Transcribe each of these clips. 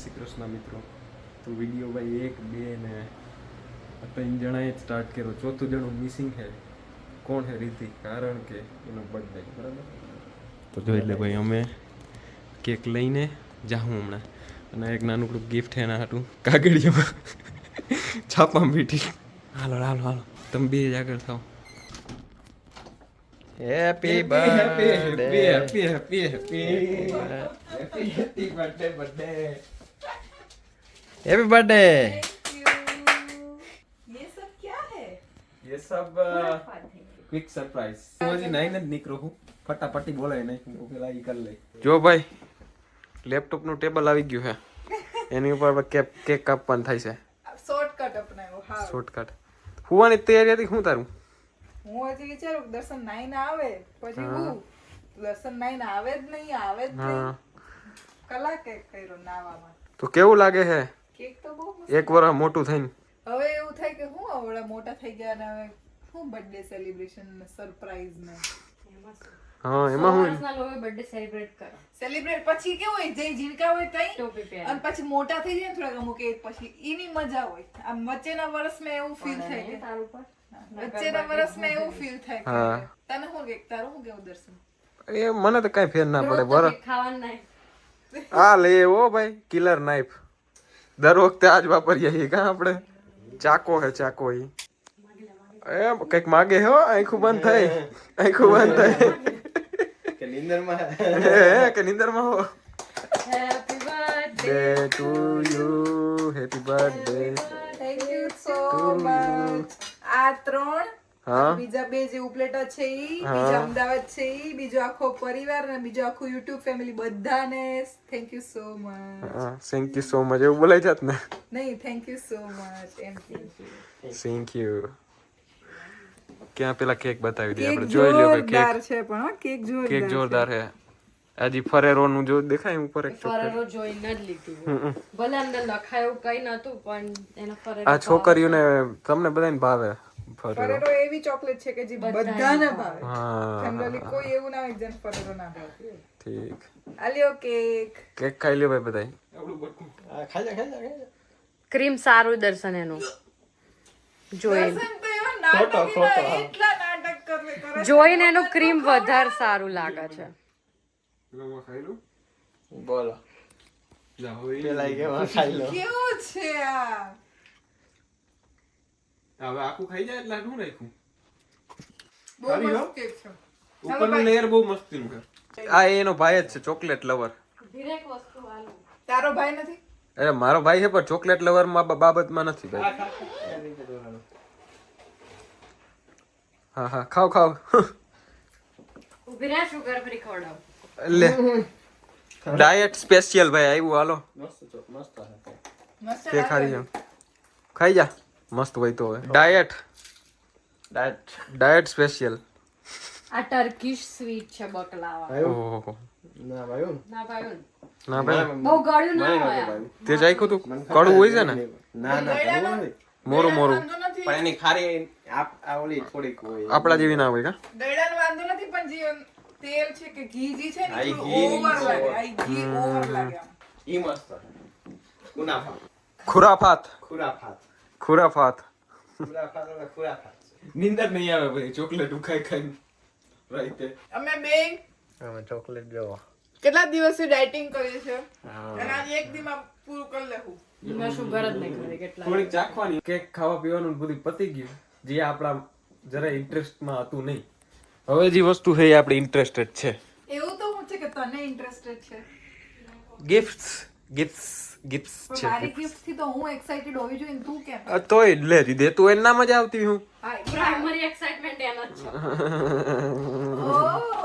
શ્રી કૃષ્ણ મિત્રો. તો વીડિયો ભાઈ એક બે ને ત્રણ જણાએ જ સ્ટાર્ટ કર્યો. ચોથું જણું મિસિંગ છે. કોણ છે રીતિ? કારણ કે એનો બર્થડે બરાબર? તો જો એટલે ભાઈ અમે કેક લઈને જાઉં હમણાં. અને એક નાનકડું ગિફ્ટ એના હતું કાગળિયામાં છાપા મીઠી હાલો હાલો હાલો. તમે બે જ આગળ થાવ happy birthday happy happy happy happy happy birthday birthday happy birthday ये सब क्या है ये सब ક્વિક સરપ્રાઈઝ હું હજી નાઈને જ નીકળું છું ફટાફટી બોલાય નહીં હું પેલા ઈ કરી લઈ જો ભાઈ લેપટોપ નું ટેબલ આવી ગયું છે એની ઉપર હવે કેક કેક કાપવાનું થાય છે શોર્ટકટ અપનાવ્યો હા શોર્ટકટ હુવાની તૈયારી હતી શું તારું હું હજી વિચારું કે દર્શન નાઈને આવે પછી હું દર્શન નાઈને આવે જ નહીં આવે જ હા નહીં કલાકે કર્યો નાવામાં તો કેવું લાગે છે કેક તો બહુ મસ્ત એક વર્ષ મોટું થઈને. હવે એવું થાય કે હું આવડા મોટા થઈ ગયા ને હવે હું બર્થડે સેલિબ્રેશન ને સરપ્રાઈઝ ને. હા એમાં હું લોકો બર્થડે સેલિબ્રેટ કરે. સેલિબ્રેટ પછી કેવું હોય જે જીણકા હોય તઈ ટોપી પહેરે અને પછી મોટા થઈ જાય થોડા થોડાક અમુક એજ પછી એની મજા હોય. આમ વચ્ચેના વર્ષમાં એવું ફીલ થાય કે તારું પર? વચ્ચેના વર્ષમાં એવું ફીલ થાય. હા. કે તને શું કે તારું શું કેવું દર્શન? એ મને તો કઈ ફેર ના પડે બરાબર ખાવાનું નહીં આ લે ઓ ભાઈ કિલર નાઈફ દર વખતે આજ વાપરીએ છીએ કાં આપણે? ચાકો હે ચાકો ઈ. એ કંઈક માગે હો આખું બંધ થઈ. આખું બંધ થાય કે નીંદરમાં? હે, કે નિંદરમાં હો? Happy birthday to you happy birthday thank you so much આ ત્રણ હા? બીજા બે જે ઉપલેટા છે ઈ બીજા અમદાવાદ છે ઈ બીજો આખો પરિવાર અને બીજો આખો યુટ્યુબ ફેમિલી બધાને thank you so much thank you so much એવું બોલાય જાત ને? નહીં થેન્ક યુ સો મચ એમ થેન્ક યુ ક્યાં પેલા કેક બતાવી દે આપણે? જોઈ લ્યો કે જોરદાર કેક છે પણ કેક જોરદાર કેક જોરદાર હે હજી ફરેરો નું જો દેખાય ઉપર એક ચોકલેટ? ફરેરો જોઈને જ લીધું ભલે અંદર લખાયું કઈ નતું પણ એના ફરેરો આ છોકરીઓને તમને બધાને ભાવે. ફરેરો. એવી ચોકલેટ છે કે જે બધાને ભાવે. જનરલી કોઈ એવું ના હોય જેને ફરેરો ના ભાવે. ઠીક. આલ્યો કેક. કેક ખાઈ લ્યો ભાઈ બધાય. ખાઈ જા ખાઈ જા ખાઈ જા. ક્રીમ સારું દર્શન એનું. જોઈ દર્શન તો એટલા નાટક કરે કરે જોઈને એનું ક્રીમ વધારે સારું લાગે છે. બોલો. પેલા કેવા ખાઈ લો કેવું છે આ? હવે આખું ખાઈ જાય એટલે શું રાખ્યું બહુ સારી હો. મસ્ત કેક છે. ઉપરનું લેયર બહુ મસ્ત છે આ એનો ભાઈ જ છે ચોકલેટ લવર ધીરેક વસ્તુ આલું. તારો ભાઈ નથી? અરે મારો ભાઈ છે પણ ચોકલેટ લવરમાં બાબતમાં નથી ભાઈ. હા હા. ખાવ ખાવ ઊભી રહ્યા શુગર ફ્રી ખવડાવ લે. ડાયટ સ્પેશિયલ ભાઈ આવ્યું હાલો. મસ્ત ચોક મસ્ત હે મસ્ત ખાઈ જા ખાઈ જા. મસ્ત હોય. તો ડાયટ ડાયટ ડાયટ સ્પેશિયલ આ ટર્કીશ સ્વીટ છે બકલાવા. ઓહો. ના ભાઈ ના ભાઈ ના ભાઈ. બહુ ગળ્યું ના હોય. તે જાખ્યું તું? કડવું હોય છે ને? ના ના. મોરું મોરું. પણ એની ખારી આપ આ ઓલી થોડીક હોય. આપણા જેવી ના હોય કા? દડાનો વાંધો નથી પણ જે તેલ છે કે ઘી જે છે ને ઓવર લાગે. આ ઘી ઓવર લાગે ઈ મસ્ત. ખુરાફાત ખુરાફાત. ખુરાફાત. ખુરાફાત. ખુરાફાત ખુરાફાત નીંદર નહીં આવે ભાઈ ચોકલેટ ઉખાઈ ખાઈ રાઈતે અમે બે અમે ચોકલેટ જોવા. કેટલા દિવસથી ડાયટિંગ કરીએ છે અને આજે એક દીમાં પૂરું કરી લેવું. મેં શુગર જ નહીં કરે કેટલા? થોડીક ચાખવાની. કેક ખાવા પીવાનું બધું પતી ગયું. જે આપણા જરા ઇન્ટરેસ્ટમાં હતું નહીં. હવે જે વસ્તુ છે એ આપણે ઇન્ટરેસ્ટેડ છે. એવું તો હું છે કે તને ઇન્ટરેસ્ટેડ છે. ગિફ્ટ્સ ગિફ્ટ્સ ગિફ્ટ્સ છે મારી ગિફ્ટથી તો હું એક્સાઇટેડ હોવી જોઈએ તું કેમ? તો તોય લે દે તું એના મજા આવતી હું. પ્રાઇમરી એક્સાઇટમેન્ટ એનો છે.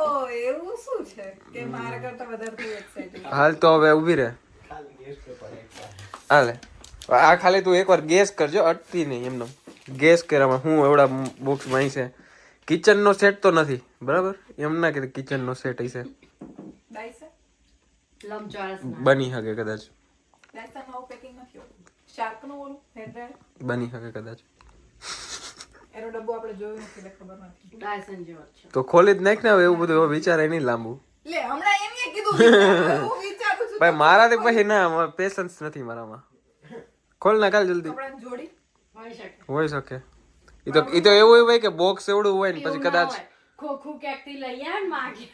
ઓ એવું શું છે કે મારા કરતા વધારે તું એક્સાઇટેડ હાલ તો હવે ઊભી રહે. ખાલી ન્યૂઝપેપર એક હાલે. આ ખાલી તું એકવાર ગેસ કરજો અટતી નહીં એમનો. ગેસ કરવામાં હું એવડા બોક્સમાં છે. કિચનનો સેટ તો નથી બરાબર? એમ ના કે કિચનનો સેટ હશે. બની શકે કદાચ. પેકિંગ નથી હોતું ઓલું બની શકે કદાચ એનો ડબ્બો આપણે જોયો નથી એટલે ખબર નથી ડાયસન જેવો છે તો ખોલી જ નાખ ને એવું બધું હવે વિચારે નહીં લાંબુ લે હમણાં એમને કીધું હું વિચારું છું ભાઈ મારાથી પછી ના પેશન્સ નથી મારામાં ખોલ ના કાલ જલ્દી આપણે જોડી હોઈ શકે હોઈ શકે ઈ તો ઈ તો એવું હોય કે બોક્સ એવડું હોય ને પછી કદાચ ખોખું ક્યાંકથી લઈ આવે માગે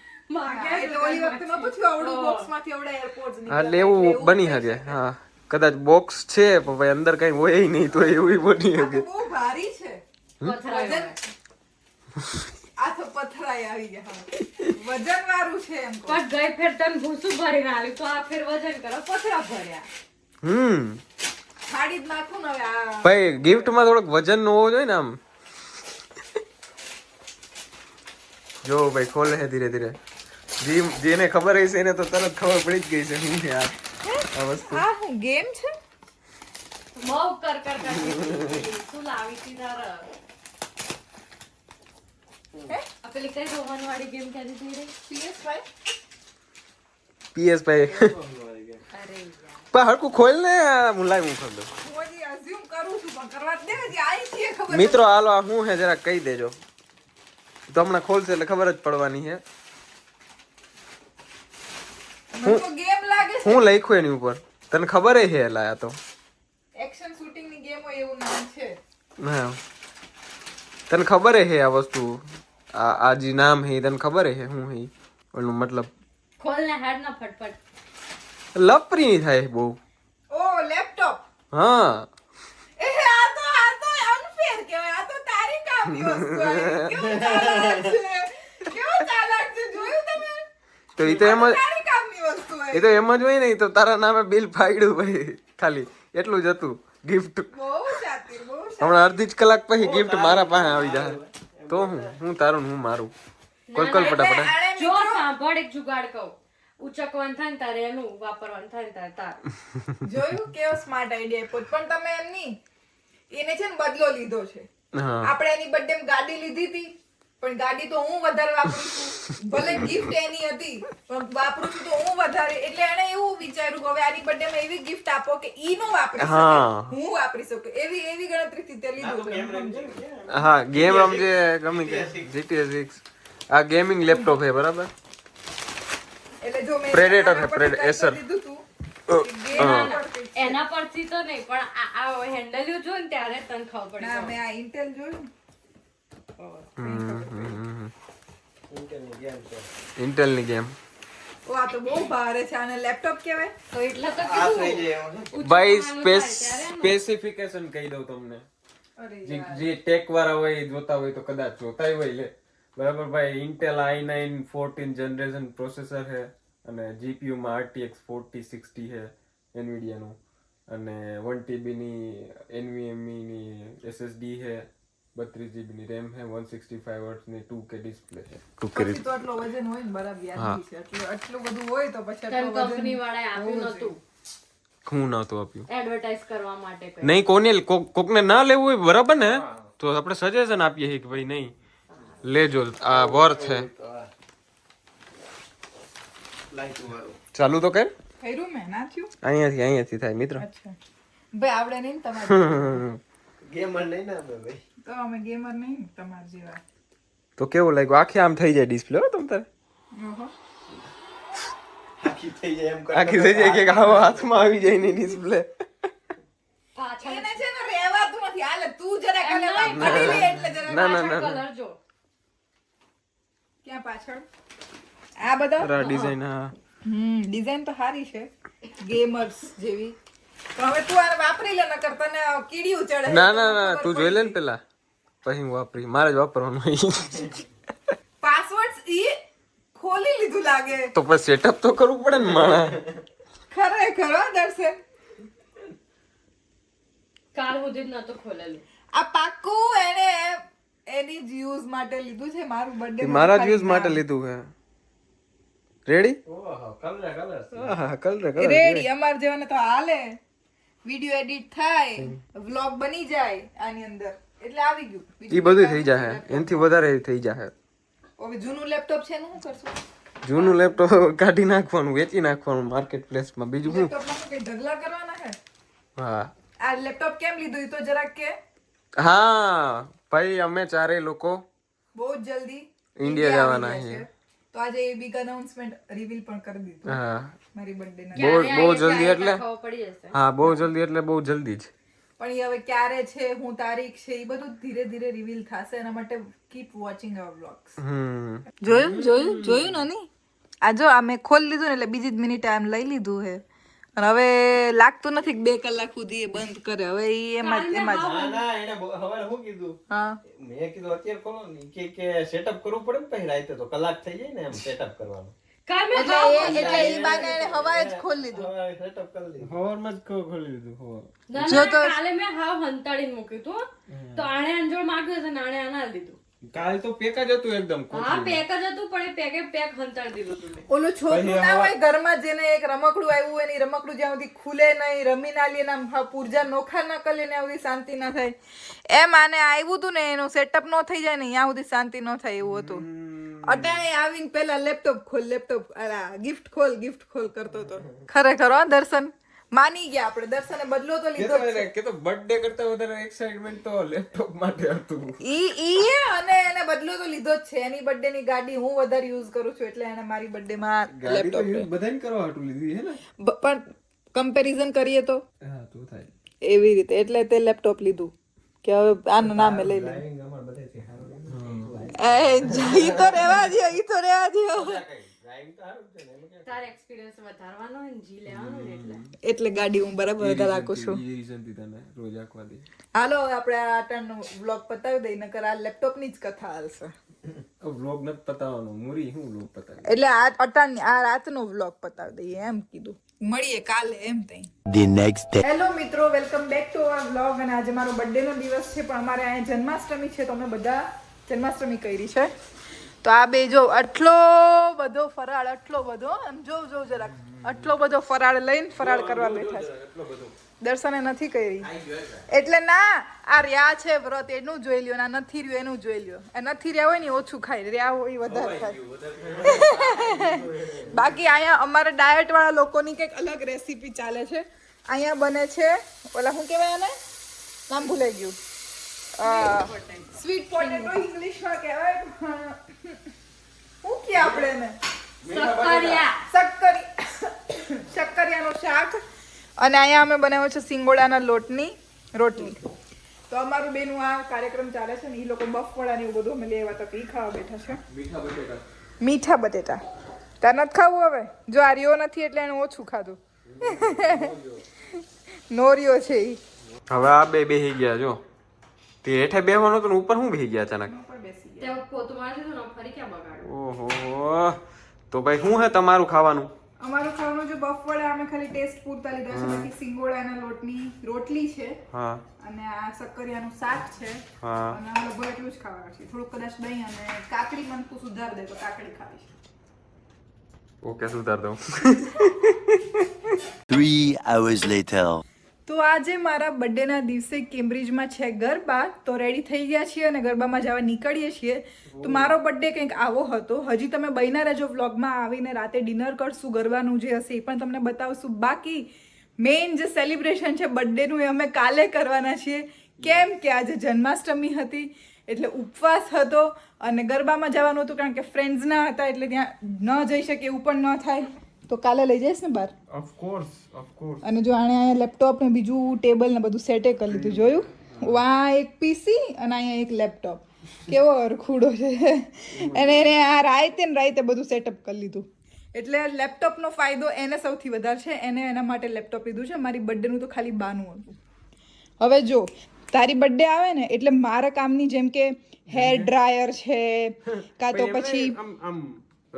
એટલે એવું બની શકે હા. કદાચ બોક્સ છે પણ ભાઈ અંદર કઈ હોય નહીં તો એવું બની શકે. બહુ ભારી છે. પથરાય. વજન આ તો પથરાઈ આવી ગયા વજન વાળું છે એમ પણ ગઈ ફેર તને ભૂસું ભરીને આલ્યું તો આ ફેર વજન કરો પથરા ભર્યા. હમ. ફાડી જ નાખું ને હવે આ ભાઈ ગિફ્ટમાં થોડોક વજન નો હોવો જોઈએ ને આમ. જો ભાઈ ખોલે છે ધીરે ધીરે. જેને ખબર હશે એને તો તરત ખબર પડી જ ગઈ છે હું યાર આ વસ્તુ. આ હું ગેમ છે? બહુ કર કર કર શું લાવી હતી તારે. આ પેલી કઈ રોમન વાળી ગેમ ક્યાંથી થઈ રહી PS5. પીએસ અરે યાર. પણ હરકું ખોલ ને હું હું ખોલ દઉં. હું હજી assume કરું છું પણ કરવા જ દે હજી આઈ છીએ ખબર મિત્રો હાલો આ હે છે જરા કહી દેજો. તો હમણાં ખોલશે એટલે ખબર જ પડવાની છે. મને તો ગેમ લાગે છે. શું લખ્યું એની ઉપર. તને ખબર છે હે લાયા તો. એક્શન શૂટિંગની ગેમ હોય એવું નામ છે. હા તને ખબર છે આ વસ્તુ? આ આ જે નામ હે તને ખબર હે? શું હે ઓલું મતલબ ખોલ ને હાડ ના ફટફટ. લપરી ની થાય બહુ. ઓ લેપટોપ હા. એ આ તો આ તો unfair કહેવાય. આ તો તારી કામની વસ્તુ કેવું ચાલાક છે. કેવું ચાલાક છે. જોયું તમે? તો એ તો એમ જ તારી કામની વસ્તુ એ તો એમ જ હોય ને તો તારા નામે બિલ ફાડ્યું ભાઈ ખાલી. એટલું જ હતું ગિફ્ટ હમણાં અડધી જ કલાક પછી ગિફ્ટ મારા પાસે આવી જાય. તો હું હું તારું હું મારું. કોલ કોલ ફટાફટ. જો સાંભળ એક જુગાડ કહું. ઉચકવાનું થાય ને તારે એનું વાપરવાનું થાય ને તારે તાર. જોયું? કેવો સ્માર્ટ આઈડિયા પોત પણ તમે એમ નહીં એને છે ને બદલો લીધો છે. આપણે એની બર્થડે ગાડી લીધી હતી. પણ ગાડી તો હું વધારે વાપરું છું. ભલે ગિફ્ટ એની હતી પણ વાપરું છું તો હું વધારે. એટલે એને એવું વિચાર્યું કે હવે આની બર્થડે માં એવી ગિફ્ટ આપો કે ઈ નો વાપરી શકે. હું. વાપરી શકું. એવી એવી ગણતરીથી તે લીધું હા ગેમ રમજે ગમે કે જીટીએ 6 આ ગેમિંગ લેપટોપ છે બરાબર? એટલે જો મેં પ્રેડેટર હા. પરથી. એના પરથી તો નહીં પણ આ હેન્ડલ જોયું ત્યારે તને ખબર ના મેં આ ઇન્ટેલ જોયું ઇન્ટેલની ગેમ ઓ આ તો બહુ ભારે છે. આને લેપટોપ કહેવાય? તો એટલે તો આ થઈ કીધું જાય એવું છે. ભાઈ ઉચકવાનું થાય ત્યારે એમ. સ્પેસિફિકેશન કહી દઉં તમને. જે જે ટેક વાળા હોય એ જોતા હોય તો કદાચ જોતાય હોય લે. બરાબર ભાઈ Intel i nine fourteen generation processor છે અને જીપીયુ માં આરટીએક્સ ફોર્ટી સિક્સટી છે NVIDIA નું. અને વન ટીબી ની NVMe ની એસએસડી છે. બત્રીસ જીબીની રેમ છે વન સિક્સટી ફાઈવ હર્ટ્સની ટુ કે ડિસ્પ્લે છે ટુ કે તો આટલો વજન હોય ને બરાબર યાદ છે. આટલું બધું હોય તો પછી આટલું વજન કંપની વાળાએ આપ્યું નતું હું નહોતું આપ્યું. એડવર્ટાઇઝ કરવા માટે નહીં કોને કોક- કોકને ના લેવું હોય બરાબર ને? તો આપણે સજેશન આપીએ છીએ કે ભાઈ નહીં લેજો આ વર્થ છે. ચાલુ તો કર. કર્યું મેં ના થયું? અહીંયાથી અહીંયાથી થાય મિત્ર. ભાઈ આવડે નહીં તમારે. ગેમર નહીં ને અમે ભાઈ. તો અમે ગેમર નહીં તમારા જેવા. તો કેવું લાગ્યું? આખી આમ થઈ જાય ડિસ્પ્લે હો તમ તારે? આખી થઈ જાય એમ આખી થઈ જાય કે આવો હાથમાં આવી જાય ને ડિસ્પ્લે પાછળ. એને છે ને રહેવાતું નથી. હાલે તું જરા કાલે નહીં. લે એટલે જરા ના ના ના કલર જો. ક્યાં પાછળ? આ બધા? રા ડિઝાઇન હા. હમ ડિઝાઇન તો સારી છે. ગેમર્સ જેવી. હવે તું આને વાપરી લે નકર તને કીડીયું ચડે ના ના ના તું જોઈ લે ને પેલા. પછી હું વાપરી મારે જ વાપરવાનું પાસવર્ડ ઈ ખોલી લીધું લાગે. તો પછી સેટઅપ તો કરવું પડે ને માણા. ખરેખર હો દર્શન કાલ સુધી જ તો ખોલેલું. આ પાક્કું એને એની જ યુઝ માટે લીધું છે મારું બર્થડે મારા જ યુઝ માટે લીધું છે. રેડી ઓહો કલર કલર હા કલર કલર રેડી અમાર જેવાને તો હાલે. વિડિયો એડિટ થાય વ્લોગ બની જાય આની અંદર. એટલે આવી ગયું. ઈ બધું થઈ જાય એનાથી વધારે થઈ જાય હવે જૂનું લેપટોપ છે ને શું કરશું? જૂનું લેપટોપ કાઢી નાખવાનું વેચી નાખવાનું માર્કેટ પ્લેસમાં બીજું શું? કઈ ઢગલા કરવાના છે હા. આ લેપટોપ કેમ લીધું? તો જરાક કે. હા ભાઈ અમે ચારે લોકો બહુ જલ્દી ઇન્ડિયા જવાના છે. તો આજે એ બિગ અનાઉન્સમેન્ટ રિવીલ પણ કરી દીધું. હા. મારી બર્થડે ના બહુ બહુ જલ્દી એટલે હા બહુ જલ્દી એટલે બહુ જલ્દી જ. પણ એ હવે ક્યારે છે હું તારીખ છે એ બધું ધીરે ધીરે રિવીલ થશે એના માટે કીપ વોચિંગ અવર વ્લોગ્સ જોયું જોયું જોયું ને આ જો આ મેં ખોલી લીધું ને એટલે બીજી જ મિનિટે આમ લઈ લીધું હે. અને હવે લાગતું નથી બે કલાક સુધી એ બંધ કરે. હવે એ એમાં જ એમાં જ ના ના એને બ- હવારે કીધું હા. મેં કીધું અત્યારે ખોલો ને. કે કે સેટઅપ કરવું પડે ને પછી રાતે તો કલાક થઈ જાય ને એમ સેટઅપ કરવાનું. કાલ તો- કાલે મેં હાવ હંતાડીને મૂક્યું હતું તો આણે અંજોડ માગ્યો છે ને આણે આના લીધું. કાલ તો પેક જ હતું એકદમ હા પેક જ હતું પણ પેકે પેક હંતાડી દીધું હતું ઓલું છોકરું ના હોય ઘરમાં જેને એક રમકડું આવ્યું એની રમકડું જ્યાં સુધી ખુલે નહીં રમી ના લે ને આમ નોખા ના કરે ને સુધી શાંતિ ના થાય. એમ આને આવ્યું હતું ને એનું સેટઅપ નો થઈ જાય ને ત્યાં સુધી શાંતિ નો થાય એવું હતું. અટાણે આવીને પેલા લેપટોપ ખોલ લેપટોપ ગિફ્ટ ખોલ ગિફ્ટ ખોલ કરતો હતો. ખરેખર હો દર્શન? માની ગયા આપણે દર્શને બદલો તો લીધો કે તો બર્થડે કરતા વધારે એક્સાઇટમેન્ટ તો લેપટોપ માટે હતું. ઈ ઈ અને એને બદલો તો લીધો જ છે. એની બર્થડે ની ગાડી હું વધારે યુઝ કરું છું એટલે એને મારી બર્થડે માં લેપટોપ તો બધાને કરવા હાટુ લીધી હે ને? પણ કમ્પેરિઝન કરીએ તો? હા તો થાય. એવી રીતે એટલે તે લેપટોપ લીધું. કે હવે આના નામે લઈ લે ડ્રાઇવિંગ અમારે બધેથી સારું એ ઈ તો રેવા દો ઈ તો રહેવા દો ડ્રાઇવિંગ તો સારું જ છે ને એમાં ક્યાં તારે એક્સપિરિયન્સ વધારવાનો ને જી લેવાનો એટલે. એટલે ગાડી હું બરાબર વધારે રાખું છું. એ reason થી તને રોજ આખવા દે. હાલો આપણે આ ટર્ન વ્લોગ પતાવી દઈએ નકર આ લેપટોપની જ કથા હાલશે. વ્લોગ નથી પતાવવાનો મુરી હું વ્લોગ પતાવી એટલે આ અટાણ આ રાતનો વ્લોગ પતાવી દઈએ એમ કીધું. મળીએ કાલે એમ તઈ. હેલો મિત્રો welcome back to our vlog અને આજે મારો બર્થડે નો દિવસ છે પણ અમારે અહીંયા જન્માષ્ટમી છે તો અમે બધા જન્માષ્ટમી કરી છે. તો આ બે જો આટલો બધો ફરાળ આટલો બધો આમ જોવ જોવ જરાક આટલો બધો ફરાળ લઈને ફરાળ કરવા બેઠા છે. દર્શને નથી કરી. એટલે ના આ રહ્યા છે વ્રત એનું જોઈ લ્યો ના નથી રહ્યું એનું જોઈ લ્યો. એ નથી રહ્યા હોય ને ઓછું ખાય રહ્યા હોય એ વધારે ખાય. બાકી અહીંયા અમારે ડાયટ વાળા લોકોની કંઈક અલગ રેસીપી ચાલે છે. અહીંયા બને છે ઓલા શું કહેવાય એને નામ ભૂલાઈ ગયું. સ્વીટ પોટેટો ઇંગ્લિશમાં કહેવાય. શું કે આપણે એને? સક્કરિયા. શક્કરી શક્કરિયાનું શાક. અને અહીંયા અમે બનાવ્યો છે સિંગોડાના લોટની રોટલી. તો અમારું બેનું આ કાર્યક્રમ ચાલે છે ને એ લોકો બફવાળા ને એવું બધું અમે લેવા તો એ ખાવા બેઠા છે. મીઠા બટેટા. મીઠા બટેટા. તાર નથી ખાવું હવે? જો આ રિયો નથી એટલે એને ઓછું ખાધું. નોરિયો છે એ હવે આ બે બેહી ગયા જો. તે હેઠે બેહવાનો તો ઉપર હું બેહી ગયા અચાનક? ઓહો. તો ભાઈ શું હે તમારું ખાવાનું? અમારું ખાવાનું જો વડે અમે ખાલી ટેસ્ટ પૂરતા લીધા છે. બાકી સિંગોડાના લોટની રોટલી છે હા. અને આ શક્કરિયાનું શાક છે. હા. અને અમે લગભગ એટલું જ ખાવાનું છે થોડુંક કદાચ દહીં અને કાકડી મને તું સુધાર દે તો કાકડી ખાવી છે. ઓકે સુધાર દઉં. 3 hours later. તો આજે મારા બર્થડેના દિવસે કેમ્બ્રિજમાં છે ગરબા, તો રેડી થઈ ગયા છીએ અને ગરબામાં જવા નીકળીએ છીએ. તો મારો બર્થડે કંઈક આવો હતો. હજી તમે બહીના રહેજો વ્લોગમાં આવીને રાતે ડિનર કરશું, ગરબાનું જે હશે એ પણ તમને બતાવશું. બાકી મેઇન જે સેલિબ્રેશન છે બર્થડેનું એ અમે કાલે કરવાના છીએ. કેમ કે આજે જન્માષ્ટમી હતી, એટલે ઉપવાસ હતો અને ગરબામાં જવાનું હતું કારણ કે ફ્રેન્ડ્સ ના હતા એટલે ત્યાં ન જઈ શકે એવું પણ ન થાય. તો કાલે લઈ જઈશ ને બહાર? ઓફ કોર્સ ઓફ કોર્સ અને જો આણે અહીંયા લેપટોપ ને બીજું ટેબલ ને બધું સેટે કરી લીધું જોયું? વા એક પીસી અને અહીંયા એક લેપટોપ કેવો અરખુડો છે. અને એને આ રાયતે ને રાયતે બધું સેટઅપ કરી લીધું. એટલે લેપટોપનો ફાયદો એને સૌથી વધારે છે એને એના માટે લેપટોપ લીધું છે મારી બર્થડેનું તો ખાલી બાનું હતું. હવે જો તારી બર્થડે આવે ને એટલે મારા કામની જેમ કે હેર ડ્રાયર છે કાં તો પછી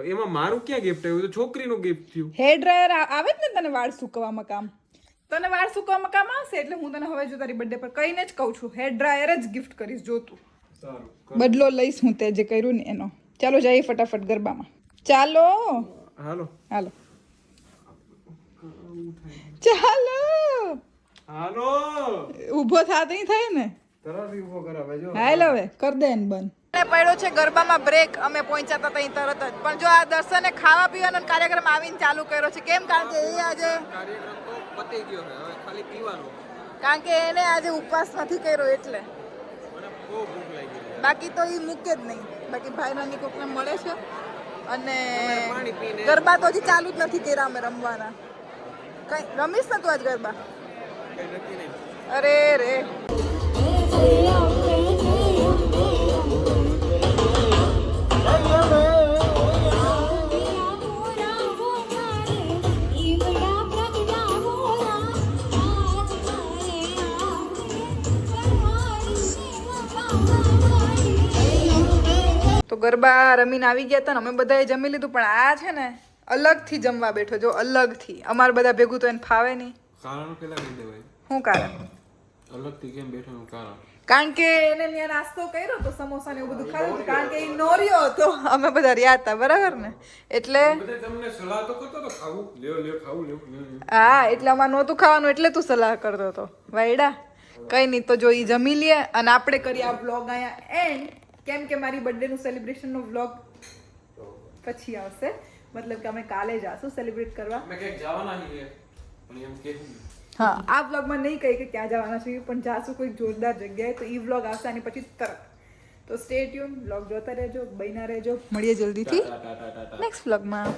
એમાં મારું ક્યાં ગિફ્ટ આવ્યું? તો છોકરીનું ગિફ્ટ થયું. હેર ડ્રાયર આવે જ ને તને વાળ સુકવવામાં કામ? તને વાળ સૂકવવામાં કામ આવશે? એટલે હું તને હવે જો તારી બર્થડે પર કહીને જ કહું છું હેર ડ્રાયર જ ગિફ્ટ કરીશ જો તું. સારું બદલો લઈશ હું તે જે કર્યું ને એનો. ચાલો જઈએ ફટાફટ ગરબામાં. ચાલો. હાલો. હાલો. ચાલો. હાલો. ઊભો થાત નહીં થાય ને? તરત ઊભો કરાવે જો. હાલ હવે કર દે ને બંધ. પડ્યો છે ગરબામાં બ્રેક અમે પહોંચ્યા હતા ત્યાં તરત જ. પણ જો આ દર્શને ખાવા પીવાનો કાર્યક્રમ આવીને ચાલુ કર્યો છે કેમ? કારણ કે એ આજે પતી ગયો હવે ખાલી પીવાનું. કારણ કે એને આજે ઉપવાસ નથી કર્યો એટલે. બાકી તો એ મૂકે જ નહીં. બાકી ભાઈ નાની કોકને મળે છે અને ગરબા તો હજી ચાલુ જ નથી કર્યા અમે રમવાના. કઈ રમીશ ને તું આજ ગરબા? અરે રે. તો ગરબા રમીને આવી ગયા હતા ને અમે બધાએ જમી લીધું પણ આ છે ને અલગથી જમવા બેઠો જો અલગથી. અમારે બધા ભેગું તો એને ફાવે નહીં. કારણ પેલા કહી દેવાય? શું કારણ? અલગથી કેમ બેઠાનું કારણ? કારણ કે એને ત્યાં નાસ્તો કર્યો તો સમોસા ને એવું બધું ખાધું. કારણ કે એ નોર્યો હતો. અમે બધા રહ્યા હતા બરાબર ને? એટલે તમને સલાહ તો કરતો તો ખાવું. લ્યો લ્યો ખાવું લ્યો. હા એટલે અમારે નહોતું ખાવાનું એટલે તું સલાહ કરતો હતો. વાયડા? કઈ નહીં તો જો એ જમી લે અને આપણે કરીએ આ બ્લોગ અહીંયા એન્ડ કેમ કે મારી બર્થડેનું નું સેલિબ્રેશન નો વ્લોગ પછી આવશે. મતલબ કે અમે કાલે જાશું સેલિબ્રેટ કરવા. અમે ક્યાંક જવાના છીએ પણ એમ કેવું હા. આ વ્લોગમાં નહીં કહી કે ક્યાં જવાના છીએ પણ જાશું કોઈ જોરદાર જગ્યાએ તો ઈ વ્લોગ આવશે આની પછી તરત. તો સ્ટે ટ્યુન વ્લોગ જોતા રહેજો બન્યા રહેજો. મળીએ જલ્દીથી. નેક્સ્ટ વ્લોગમાં